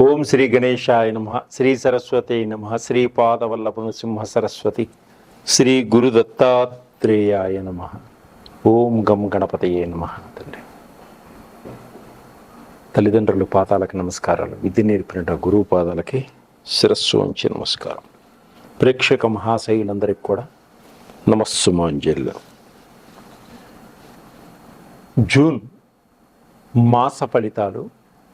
ఓం శ్రీ గణేశాయ నమ శ్రీ సరస్వతి నమ శ్రీ పాదవల్లభ సింహ సరస్వతి శ్రీ గురు దత్తాత్రేయాయ నమ. ఓం గం గణపతయే నమ తండ్రి. తల్లిదండ్రులు పాదాలకు నమస్కారాలు. విద్య నేర్పిన గురువు పాదాలకి శిరస్సు వంచి నమస్కారం. ప్రేక్షక మహాశైలందరికీ కూడా నమస్సుమాంజల్లు జూన్ మాస ఫలితాలు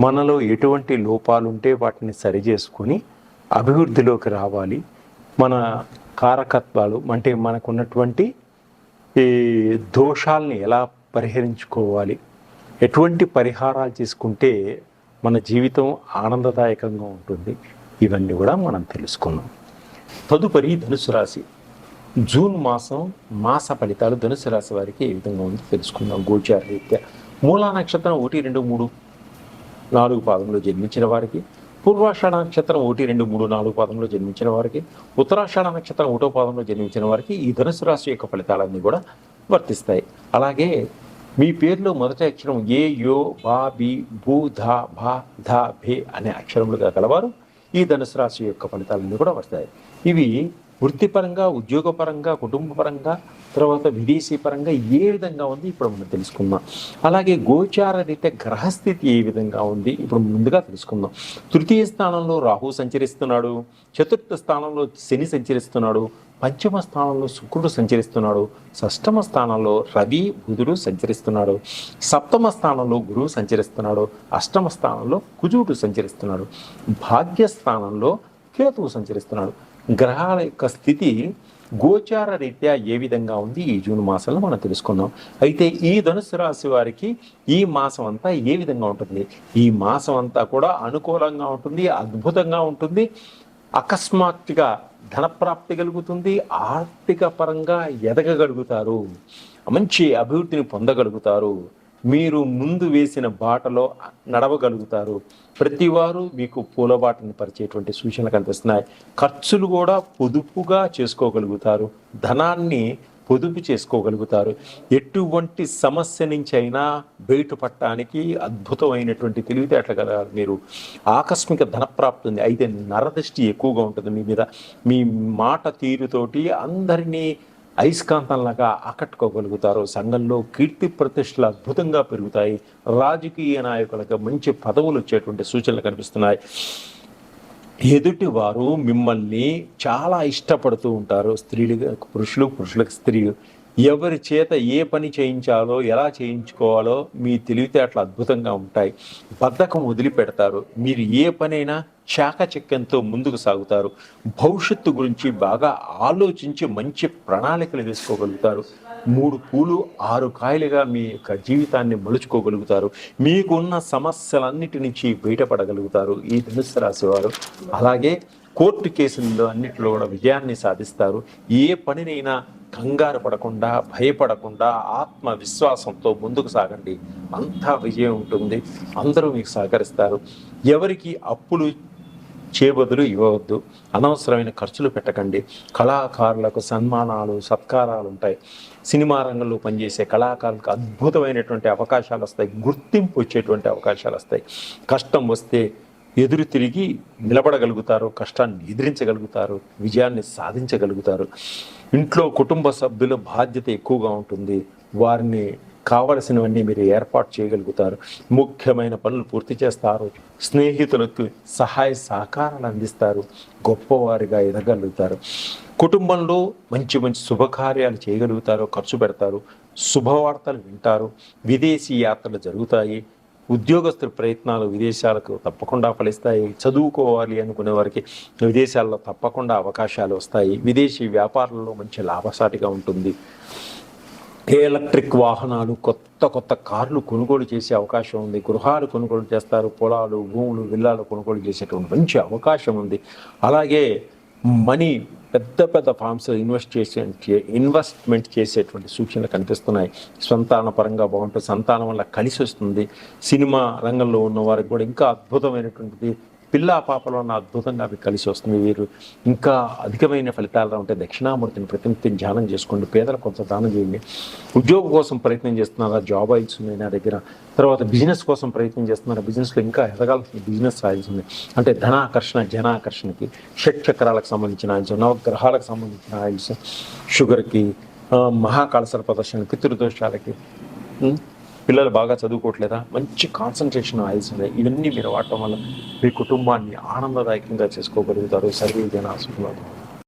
మనలో ఎటువంటి లోపాలు ఉంటే వాటిని సరిచేసుకొని అభివృద్ధిలోకి రావాలి. మన కారకత్వాలు అంటే మనకున్నటువంటి ఈ దోషాలని ఎలా పరిహరించుకోవాలి? ఎటువంటి పరిహారాలు చేసుకుంటే మన జీవితం ఆనందదాయకంగా ఉంటుంది? ఇవన్నీ కూడా మనం తెలుసుకున్నాం తదుపరి ధనుసు రాశి. జూన్ మాసం మాస ఫలితాలు ధనుసు రాశి వారికి ఏ విధంగా ఉందో తెలుసుకుందాం గోచార రీత్యా. మూలా నక్షత్రం ఒకటి రెండు మూడు. నాలుగు పాదంలో జన్మించిన వారికి పూర్వాషాఢ నక్షత్రం ఒకటి రెండు మూడు నాలుగు పాదంలో జన్మించిన వారికి ఉత్తరాషాఢ నక్షత్రం ఒకటో పాదంలో జన్మించిన వారికి ఈ ధనుసు రాశి యొక్క ఫలితాలన్నీ కూడా వర్తిస్తాయి. అలాగే మీ పేరులో మొదటి అక్షరం ఏ యో బా బి భూ ధా భా ధా భే అనే అక్షరములుగా గలవారు ఈ ధనుసు రాశి యొక్క ఫలితాలన్నీ కూడా వస్తాయి. ఇవి వృత్తిపరంగా ఉద్యోగపరంగా కుటుంబపరంగా తర్వాత విదేశీ పరంగా ఏ విధంగా ఉంది ఇప్పుడు మనం తెలుసుకుందాం. అలాగే గోచార రీత్యా గ్రహస్థితి ఏ విధంగా ఉంది ఇప్పుడు ముందుగా తెలుసుకుందాం. తృతీయ స్థానంలో రాహు సంచరిస్తున్నాడు చతుర్థ స్థానంలో శని సంచరిస్తున్నాడు పంచమ స్థానంలో శుక్రుడు సంచరిస్తున్నాడు షష్టమ స్థానంలో రవి బుధుడు సంచరిస్తున్నాడు సప్తమ స్థానంలో గురువు సంచరిస్తున్నాడు అష్టమ స్థానంలో కుజుడు సంచరిస్తున్నాడు భాగ్యస్థానంలో కేతువు సంచరిస్తున్నాడు. గ్రహాల యొక్క స్థితి గోచార రీత్యా ఏ విధంగా ఉంది? ఈ జూన్ మాసంలో మనం తెలుసుకుందాం. అయితే ఈ ధనుసు రాశి వారికి ఈ మాసం అంతా ఏ విధంగా ఉంటుంది? ఈ మాసం అంతా కూడా అనుకూలంగా ఉంటుంది అద్భుతంగా ఉంటుంది అకస్మాత్తుగా ధనప్రాప్తి కలుగుతుంది ఆర్థిక పరంగా ఎదగగలుగుతారు మంచి అభివృద్ధిని పొందగలుగుతారు. మీరు ముందు వేసిన బాటలో నడవగలుగుతారు. ప్రతివారు మీకు పూలబాటను పరిచేటువంటి సూచనలు కనిపిస్తున్నాయి. ఖర్చులు కూడా పొదుపుగా చేసుకోగలుగుతారు. ధనాన్ని పొదుపు చేసుకోగలుగుతారు. ఎటువంటి సమస్య నుంచి అయినా బయటపడటానికి అద్భుతమైనటువంటి తెలివితేటలు కదా మీరు ఆకస్మిక ధనప్రాప్తి ఉంది అయితే నరదృష్టి ఎక్కువగా ఉంటుంది మీ మీద. మీ మాట తీరుతోటి అందరినీ అయస్కాంతంలాగా ఆకట్టుకోగలుగుతారు సంఘంలో కీర్తి ప్రతిష్టలు అద్భుతంగా పెరుగుతాయి. రాజకీయ నాయకులకు మంచి పదవులు వచ్చేటువంటి సూచనలు కనిపిస్తున్నాయి. ఎదుటి వారు మిమ్మల్ని చాలా ఇష్టపడుతూ ఉంటారు. స్త్రీలు పురుషులు పురుషులకు స్త్రీలు. ఎవరి చేత ఏ పని చేయించాలో ఎలా చేయించుకోవాలో మీ తెలివితేటలు అద్భుతంగా ఉంటాయి. బద్ధకం వదిలిపెడతారు. మీరు ఏ పనైనా చాకచక్యంతో ముందుకు సాగుతారు. భవిష్యత్తు గురించి బాగా ఆలోచించి మంచి ప్రణాళికలు వేసుకోగలుగుతారు. మూడు పూలు ఆరు కాయలుగా మీ యొక్క జీవితాన్ని మలుచుకోగలుగుతారు. మీకున్న సమస్యలన్నిటి నుంచి బయటపడగలుగుతారు. ఈ ధనుసు రాశి వారు. అలాగే కోర్టు కేసుల్లో అన్నిటిలో కూడా విజయాన్ని సాధిస్తారు. ఏ పనినైనా కంగారు పడకుండా భయపడకుండా ఆత్మవిశ్వాసంతో ముందుకు సాగండి. అంతా విజయం ఉంటుంది. అందరూ మీకు సహకరిస్తారు. ఎవరికి అప్పులు చేబదులు ఇవ్వవద్దు. అనవసరమైన ఖర్చులు పెట్టకండి. కళాకారులకు సన్మానాలు సత్కారాలు ఉంటాయి. సినిమా రంగంలో పనిచేసే కళాకారులకు అద్భుతమైనటువంటి అవకాశాలు వస్తాయి. గుర్తింపు వచ్చేటువంటి అవకాశాలు వస్తాయి. కష్టం వస్తే ఎదురు తిరిగి నిలబడగలుగుతారు కష్టాన్ని ఎదిరించగలుగుతారు విజయాన్ని సాధించగలుగుతారు ఇంట్లో కుటుంబ సభ్యుల బాధ్యత ఎక్కువగా ఉంటుంది. వారిని కావలసినవన్నీ మీరు ఏర్పాటు చేయగలుగుతారు. ముఖ్యమైన పనులు పూర్తి చేస్తారు. స్నేహితులకు సహాయ సహకారాలు అందిస్తారు. గొప్పవారిగా ఎదగలుగుతారు. కుటుంబంలో మంచి మంచి శుభకార్యాలు చేయగలుగుతారు ఖర్చు పెడతారు శుభవార్తలు వింటారు. విదేశీ యాత్రలు జరుగుతాయి. ఉద్యోగస్తుల ప్రయత్నాలు విదేశాలకు తప్పకుండా ఫలిస్తాయి. చదువుకోవాలి అనుకునే వారికి విదేశాల్లో తప్పకుండా అవకాశాలు వస్తాయి. విదేశీ వ్యాపారంలో మంచి లాభసాటిగా ఉంటుంది. ఎలక్ట్రిక్ వాహనాలు కొత్త కొత్త కార్లు కొనుగోలు చేసే అవకాశం ఉంది. గృహాలు కొనుగోలు చేస్తారు. పొలాలు భూములు విల్లాలు కొనుగోలు చేసేటువంటి మంచి అవకాశం ఉంది. అలాగే మనీ పెద్ద పెద్ద ఫార్మ్స్ ఇన్వెస్ట్ చేసే ఇన్వెస్ట్మెంట్ చేసేటువంటి సూచనలు కనిపిస్తున్నాయి. సంతాన పరంగా బాగుంటుంది. సంతానం వల్ల కలిసి వస్తుంది సినిమా రంగంలో ఉన్న వారికి కూడా ఇంకా అద్భుతమైనటువంటిది పిల్ల పాపలో ఉన్న అద్భుతంగా అవి కలిసి వస్తుంది. వీరు ఇంకా అధికమైన ఫలితాలు ఉంటే దక్షిణామూర్తిని ప్రతినిత్యం ధ్యానం చేసుకోండి. పేదలకు కొంత దానం చేయండి. ఉద్యోగం కోసం ప్రయత్నం చేస్తున్నారా? జాబ్ ఆయిల్స్ ఉన్నాయి నా దగ్గర. తర్వాత బిజినెస్ కోసం ప్రయత్నం చేస్తున్నారా? బిజినెస్లో ఇంకా ఎదగాల్సిన బిజినెస్ ఆయిల్స్ ఉన్నాయి. అంటే ధనాకర్షణ జనాకర్షణకి షట్ చక్రాలకు సంబంధించిన ఆయిల్స్ నవగ్రహాలకు సంబంధించిన ఆయిల్స్ షుగర్కి మహాకాళసర ప్రదర్శన పితృదోషాలకి పిల్లలు బాగా చదువుకోవట్లేదా? మంచి కాన్సన్ట్రేషన్ ఆయిల్స్ ఉన్నాయి. ఇవన్నీ మీరు వాడటం వల్ల మీ కుటుంబాన్ని ఆనందదాయకంగా చేసుకోగలుగుతారు. సర్వే జన